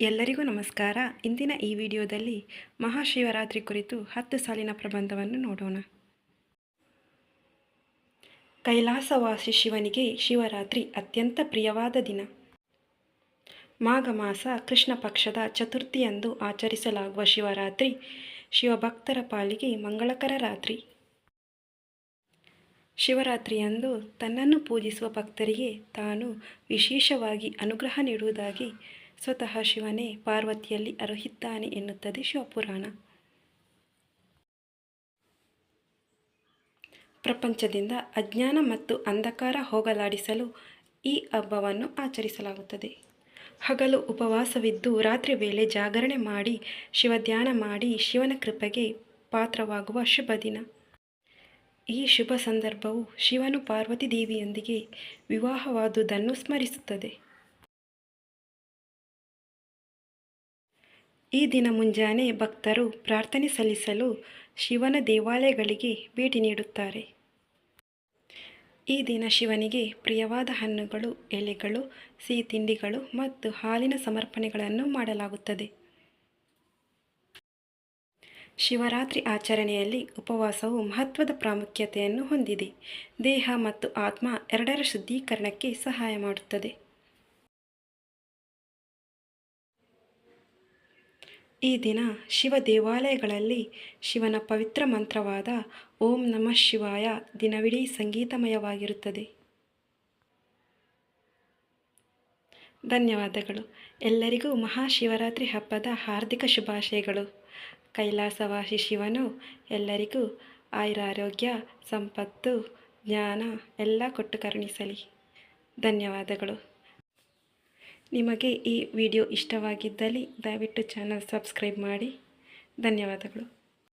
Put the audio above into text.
ಎಲ್ಲರಿಗೂ ನಮಸ್ಕಾರ. ಇಂದಿನ ಈ ವಿಡಿಯೋದಲ್ಲಿ ಮಹಾಶಿವರಾತ್ರಿ ಕುರಿತು ಹತ್ತು ಸಾಲಿನ ಪ್ರಬಂಧವನ್ನು ನೋಡೋಣ. ಕೈಲಾಸವಾಸಿ ಶಿವನಿಗೆ ಶಿವರಾತ್ರಿ ಅತ್ಯಂತ ಪ್ರಿಯವಾದ ದಿನ. ಮಾಘ ಮಾಸ ಕೃಷ್ಣ ಪಕ್ಷದ ಚತುರ್ಥಿಯಂದು ಆಚರಿಸಲಾಗುವ ಶಿವರಾತ್ರಿ ಶಿವಭಕ್ತರ ಪಾಲಿಗೆ ಮಂಗಳಕರ ರಾತ್ರಿ. ಶಿವರಾತ್ರಿಯಂದು ತನ್ನನ್ನು ಪೂಜಿಸುವ ಭಕ್ತರಿಗೆ ತಾನು ವಿಶೇಷವಾಗಿ ಅನುಗ್ರಹ ನೀಡುವುದಾಗಿ ಸ್ವತಃ ಶಿವನೇ, ಪಾರ್ವತಿಯಲ್ಲಿ ಅರುಹಿದ್ದಾನೆ ಎನ್ನುತ್ತದೆ ಶಿವಪುರಾಣ. ಪ್ರಪಂಚದಿಂದ ಅಜ್ಞಾನ ಮತ್ತು ಅಂಧಕಾರ ಹೋಗಲಾಡಿಸಲು ಈ ಹಬ್ಬವನ್ನು ಆಚರಿಸಲಾಗುತ್ತದೆ. ಹಗಲು ಉಪವಾಸವಿದ್ದು ರಾತ್ರಿ ವೇಳೆ ಜಾಗರಣೆ ಮಾಡಿ, ಶಿವಧ್ಯಾನ ಮಾಡಿ ಶಿವನ ಕೃಪೆಗೆ ಪಾತ್ರವಾಗುವ ಶುಭ ದಿನ. ಈ ಶುಭ ಸಂದರ್ಭವು ಶಿವನು ಪಾರ್ವತಿ ದೇವಿಯೊಂದಿಗೆ ವಿವಾಹವಾದುದನ್ನು ಸ್ಮರಿಸುತ್ತದೆ. ಈ ದಿನ ಮುಂಜಾನೆ ಭಕ್ತರು ಪ್ರಾರ್ಥನೆ ಸಲ್ಲಿಸಲು ಶಿವನ ದೇವಾಲಯಗಳಿಗೆ ಭೇಟಿ ನೀಡುತ್ತಾರೆ. ಈ ದಿನ ಶಿವನಿಗೆ ಪ್ರಿಯವಾದ ಹಣ್ಣುಗಳು, ಎಲೆಗಳು ಸಿಹಿ ತಿಂಡಿಗಳು ಮತ್ತು ಹಾಲಿನ ಸಮರ್ಪಣೆಗಳನ್ನು ಮಾಡಲಾಗುತ್ತದೆ. ಶಿವರಾತ್ರಿ ಆಚರಣೆಯಲ್ಲಿ ಉಪವಾಸವು ಮಹತ್ವದ ಪ್ರಾಮುಖ್ಯತೆಯನ್ನು ಹೊಂದಿದೆ. ದೇಹ ಮತ್ತು ಆತ್ಮ ಎರಡರ ಶುದ್ಧೀಕರಣಕ್ಕೆ ಸಹಾಯ ಮಾಡುತ್ತದೆ. ಈ ದಿನ ಶಿವ ದೇವಾಲಯಗಳಲ್ಲಿ ಶಿವನ ಪವಿತ್ರ ಮಂತ್ರವಾದ ಓಂ ನಮಃ ಶಿವಾಯ ದಿನವಿಡೀ ಸಂಗೀತಮಯವಾಗಿರುತ್ತದೆ. ಧನ್ಯವಾದಗಳು. ಎಲ್ಲರಿಗೂ ಮಹಾಶಿವರಾತ್ರಿ ಹಬ್ಬದ ಹಾರ್ದಿಕ ಶುಭಾಶಯಗಳು. ಕೈಲಾಸವಾಸಿ ಶಿವನು ಎಲ್ಲರಿಗೂ ಆಯುರಾರೋಗ್ಯ, ಸಂಪತ್ತು, ಜ್ಞಾನ ಎಲ್ಲ ಕೊಟ್ಟು ಕರುಣಿಸಲಿ. ಧನ್ಯವಾದಗಳು. ನಿಮಗೆ ಈ ವಿಡಿಯೋ ಇಷ್ಟವಾಗಿದ್ದಲ್ಲಿ ದಯವಿಟ್ಟು ಚಾನಲ್ ಸಬ್ಸ್ಕ್ರೈಬ್ ಮಾಡಿ. ಧನ್ಯವಾದಗಳು.